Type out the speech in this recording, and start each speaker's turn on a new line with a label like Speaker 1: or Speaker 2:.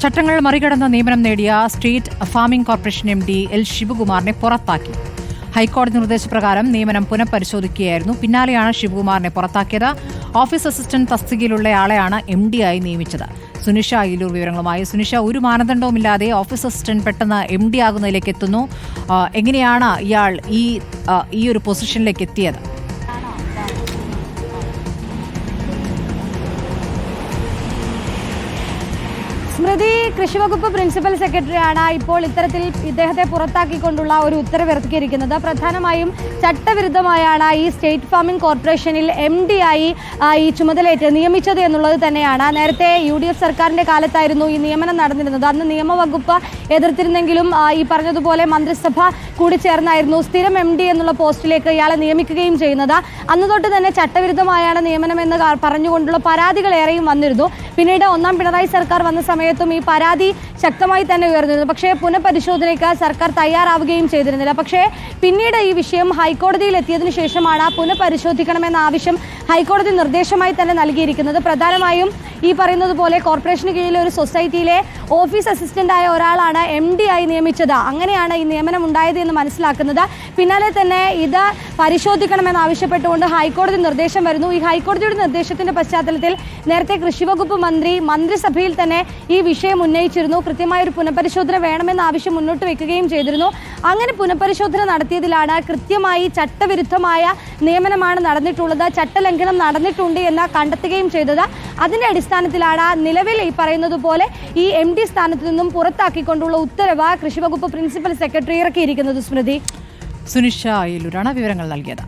Speaker 1: ചട്ടങ്ങൾ മറികടന്ന് നിയമനം നേടിയ state farming corporation M D L ശിവകുമാറിനെ പുറത്താക്കി. ഹൈക്കോടതി നിർദ്ദേശപ്രകാരം നിയമനം പുനഃപരിശോധിക്കുകയായിരുന്നു. പിന്നാലെയാണ് ശിവകുമാറിനെ പുറത്താക്കിയത്. ഓഫീസ് അസിസ്റ്റന്റ് തസ്തികയിലുള്ള ആളെയാണ് എം ആയി നിയമിച്ചത്. സുനിഷ അയിലൂർ വിവരങ്ങളുമായി. സുനിഷ ഒരു മാനദണ്ഡവുമില്ലാതെ ഓഫീസ് അസിസ്റ്റന്റ് പെട്ടെന്ന് എം ഡി ആകുന്നതിലേക്ക് എത്തുന്നു. എങ്ങനെയാണ് ഇയാൾ ഈ ഈ ഒരു പൊസിഷനിലേക്ക് എത്തിയത്?
Speaker 2: സ്മൃതി കൃഷിവകുപ്പ് പ്രിൻസിപ്പൽ സെക്രട്ടറിയാണ് ഇപ്പോൾ ഇത്തരത്തിൽ ഇദ്ദേഹത്തെ പുറത്താക്കിക്കൊണ്ടുള്ള ഒരു ഉത്തരവ് ഇറക്കിയിരിക്കുന്നത് പ്രധാനമായും ചട്ടവിരുദ്ധമായാണ് ഈ സ്റ്റേറ്റ് ഫാമിംഗ് കോർപ്പറേഷനിൽ എം ഡി ആയി ഈ ചുമതലയേറ്റ് നിയമിച്ചത് എന്നുള്ളത് തന്നെയാണ്. നേരത്തെ യു ഡി എഫ് സർക്കാരിന്റെ കാലത്തായിരുന്നു ഈ നിയമനം നടന്നിരുന്നത്. അന്ന് നിയമവകുപ്പ് എതിർത്തിരുന്നെങ്കിലും ഈ പറഞ്ഞതുപോലെ മന്ത്രിസഭ കൂടി ചേർന്നായിരുന്നു സ്ഥിരം എം ഡി എന്നുള്ള പോസ്റ്റിലേക്ക് ഇയാളെ നിയമിക്കുകയും ചെയ്യുന്നത്. അന്ന് തൊട്ട് തന്നെ ചട്ടവിരുദ്ധമായാണ് നിയമനം എന്ന് പറഞ്ഞുകൊണ്ടുള്ള പരാതികൾ ഏറെയും വന്നിരുന്നു. പിന്നീട് ഒന്നാം പിണറായി സർക്കാർ വന്ന സമയത്തും ഈ പരാതി ശക്തമായി തന്നെ ഉയർന്നിരുന്നു. പക്ഷേ പുനഃപരിശോധനയ്ക്ക് സർക്കാർ തയ്യാറാവുകയും ചെയ്തിരുന്നില്ല. പക്ഷേ പിന്നീട് ഈ വിഷയം ഹൈക്കോടതിയിൽ എത്തിയതിനു ശേഷമാണ് പുനഃപരിശോധിക്കണമെന്ന ആവശ്യം ഹൈക്കോടതി നിർദ്ദേശമായി തന്നെ നൽകിയിരിക്കുന്നത്. പ്രധാനമായും ഈ പറയുന്നത് പോലെ കോർപ്പറേഷന് കീഴിലെ ഒരു സൊസൈറ്റിയിലെ ഓഫീസ് അസിസ്റ്റന്റ് ആയ ഒരാളാണ് എം ഡി ആയി നിയമിച്ചത്. അങ്ങനെയാണ് ഈ നിയമനം ഉണ്ടായത് എന്ന് മനസ്സിലാക്കുന്നത്. പിന്നാലെ തന്നെ ഇത് പരിശോധിക്കണമെന്ന് ആവശ്യപ്പെട്ടുകൊണ്ട് ഹൈക്കോടതി നിർദ്ദേശം വരുന്നു. ഈ ഹൈക്കോടതിയുടെ നിർദ്ദേശത്തിന്റെ പശ്ചാത്തലത്തിൽ നേരത്തെ കൃഷിവകുപ്പ് മന്ത്രി മന്ത്രിസഭയിൽ തന്നെ ഈ വിഷയം ഉന്നയിച്ചിരുന്നു. കൃത്യമായ ഒരു പുനഃപരിശോധന വേണമെന്ന ആവശ്യം മുന്നോട്ട് വെക്കുകയും ചെയ്തിരുന്നു. അങ്ങനെ പുനഃപരിശോധന നടത്തിയതിലാണ് കൃത്യമായി ചട്ടവിരുദ്ധമായ നിയമനമാണ് നടന്നിട്ടുള്ളത് ചട്ടലംഘനം നടന്നിട്ടുണ്ട് എന്ന് കണ്ടെത്തുകയും ചെയ്തത്. അതിന്റെ അടിസ്ഥാനത്തിലാണ് നിലവിൽ ഈ പറയുന്നത് പോലെ ഈ എം ഡി സ്ഥാനത്ത് നിന്നും പുറത്താക്കിക്കൊണ്ടുള്ള ഉത്തരവ് കൃഷിവകുപ്പ് പ്രിൻസിപ്പൽ സെക്രട്ടറി ഇറക്കിയിരിക്കുന്നത്. സ്മൃതി.
Speaker 1: സുനിഷ അയിലൂരാണ് വിവരങ്ങൾ നൽകിയത്.